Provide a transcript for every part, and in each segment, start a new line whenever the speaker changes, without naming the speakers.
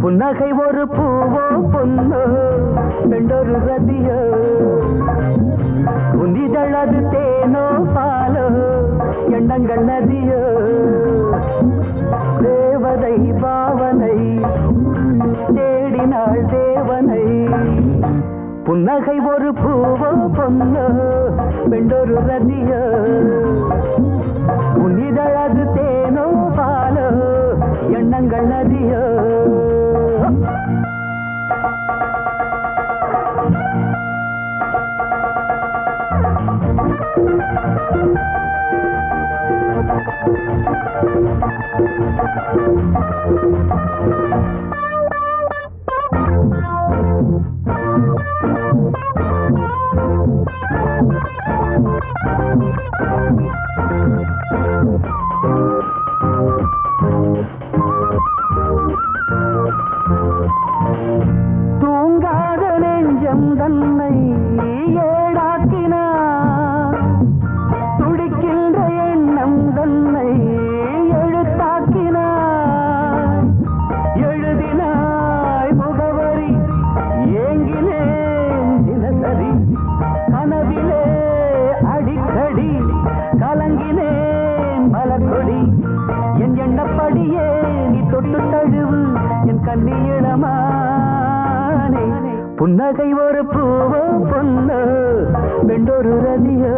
புன்னகை ஒரு பூவோ பொன்னோ பெண்டொரு ரதியோ. உந்திதழது தேனோ பாலோ எண்ணங்கள் நதியோ. புன்னகை ஒரு பூவோ பொன்னோ பெண்டொரு ரதியோ புனிதழது தேனோ பாலோ எண்ணங்கள் நதியோ Thank you. கனவிலே அடிக்கடி கலங்கினேன் மலர்கொடி. என் எண்ணப்படியே நீ தொட்டு தழுவு என் கண்ணியிடமானே புன்னகை ஒரு பூவோ பொண்ணு வெண்டொரு ரதியோ.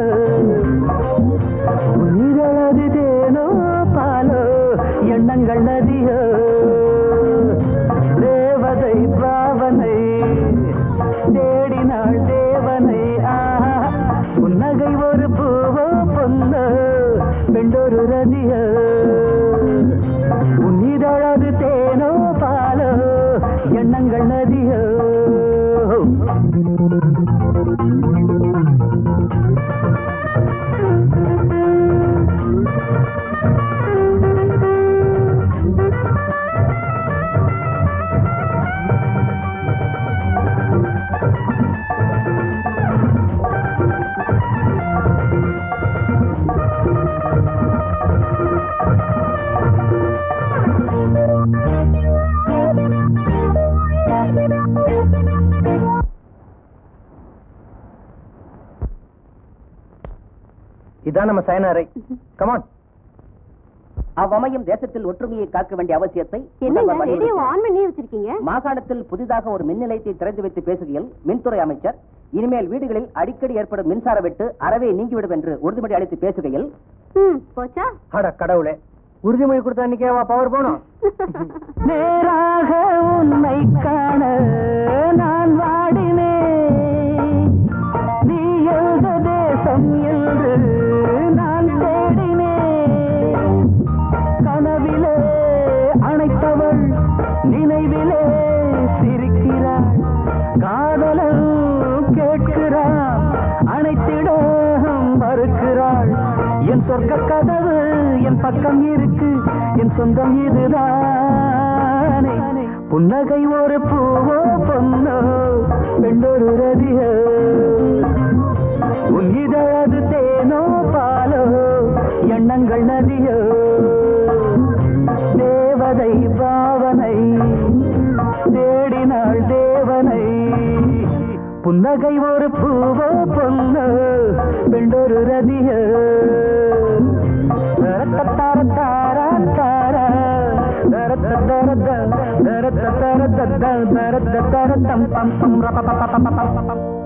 பெண்டொரு ரதியோ. உன்னிதழது தேனோ பாலோ எண்ணங்கள் நதி
இதான் நம்ம சயனாரை. கமான்
அவ்வமயம் தேசத்தில் ஒற்றுமையை காக்க வேண்டிய அவசியத்தை மாகாணத்தில் புதிதாக ஒரு மின் நிலையத்தை திறந்து வைத்து பேசுகையில் மின்துறை அமைச்சர் இனிமேல் வீடுகளில் அடிக்கடி ஏற்படும் மின்சார வெட்டு அறவே நீங்கிவிடும் என்று உறுதிமொழி அளித்து பேசுகையில்
ம் போச்சா?
அட கடவுளே உறுதிமொழி கொடுத்தா பவர் போனோம்?
நேராக காதலன் கேட்கிறான் அணைத்திட மறுக்கிறாள். என் சொர்க்க கதவு என் பக்கம் இருக்கு என் சொந்தம் இதுதானே. புன்னகை ஒரு பூவோ பொன்னோ பெண்டொரு ரதியோ. உன் இதழது தேனோ பாலோ எண்ணங்கள் நதியோ. புன்னகை ஒரு பூவோ பொண்ணு பெண்டொரு ரதியோ தர தாரா தாரா தர தர தர தர தரத்த தம் பம் பம் ரப ப ப பம்